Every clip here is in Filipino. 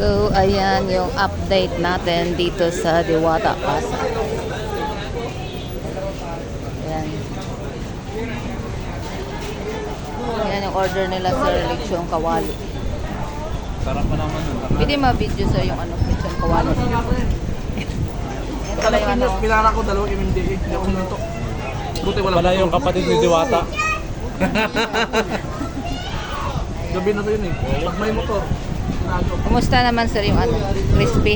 So, ayan yung update natin dito sa Diwata Casa. Ayan. Ayan yung order nila sa lechong kawali. Sarap pa naman nun. Pwede ma-video sa yung ano, lechong kawali. Ayan pala yung ano. Pinara ko dalawang MMDA. Hindi ako nuntok. Buti wala. Wala yung kapatid ni Diwata. Gabi na to yun eh. Pag may motor. Kumusta naman sir yung ano, crispy?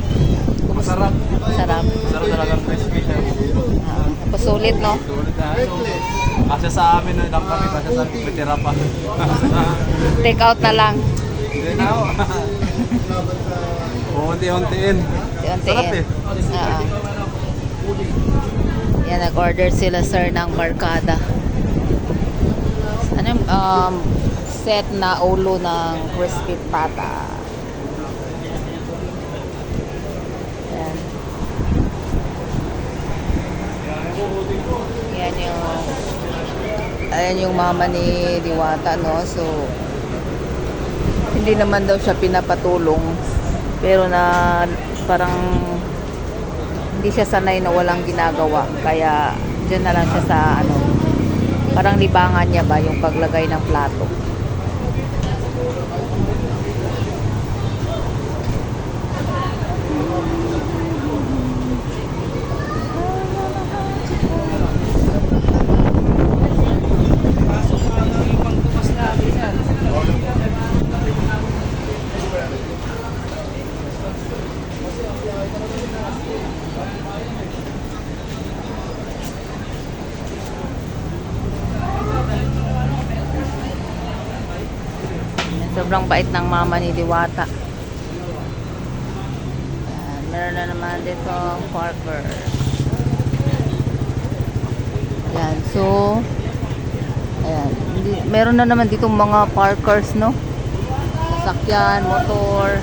Kumusta? Masarap. Sarap. Sarap talagang crispy siya. Ah, tapos sulit, no? Sulit na. Kasi sa amin na lang kami, kasi sa amin may tira pa. Take out na lang. Hindi na ako. Unti-untiin. Unti-untiin. Sarap eh. Ah. Yan, nag-order sila sir ng barkada. Ano yung um, set na ulo ng crispy pata. Yan. Yan yung ayan yung mama ni Diwata, no? So, hindi naman daw siya pinapatulong. Pero na parang hindi siya sanay na walang ginagawa. Kaya dyan na lang siya sa ano parang libangan niya ba yung paglagay ng plato sobrang bait ng mama ni Diwata. Yan, meron na naman dito Parker. Yan so ayan hindi, meron na naman dito mga parkers no? Sasakyan, motor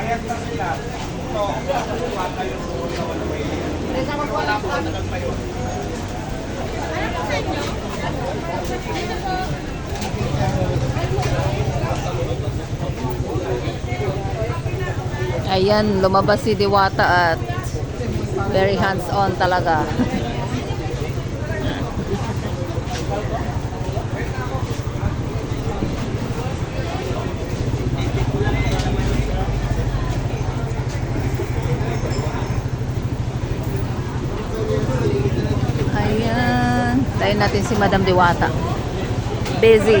ayun na si Diwata Tiga, sir. Ayan, lumabas si Diwata at very hands-on talaga. Ayan. Tayo natin si Madam Diwata. Busy.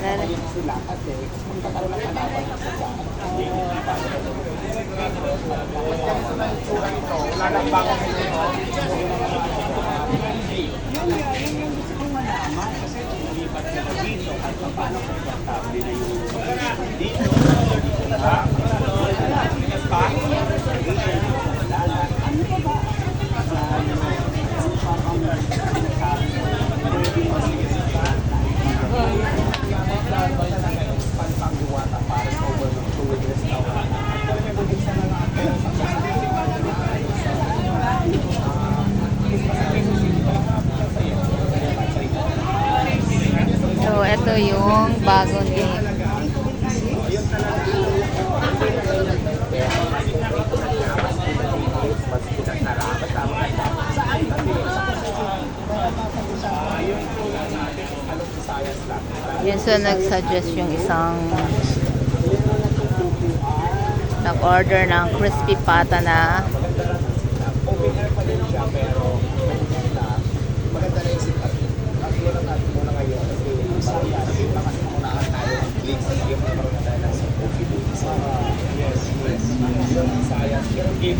Malit sila kasi magkakaroon ng kalaban sa dyan. Tapos kami sa mga itsura nito, lalabakan nito. Yun nga, yun yung gusto kong malaman. Kasi lumipat sila dito, paano komportable yung dito, yung bago ni Yun so nag-suggest yung isang nag-order ng crispy pata na কি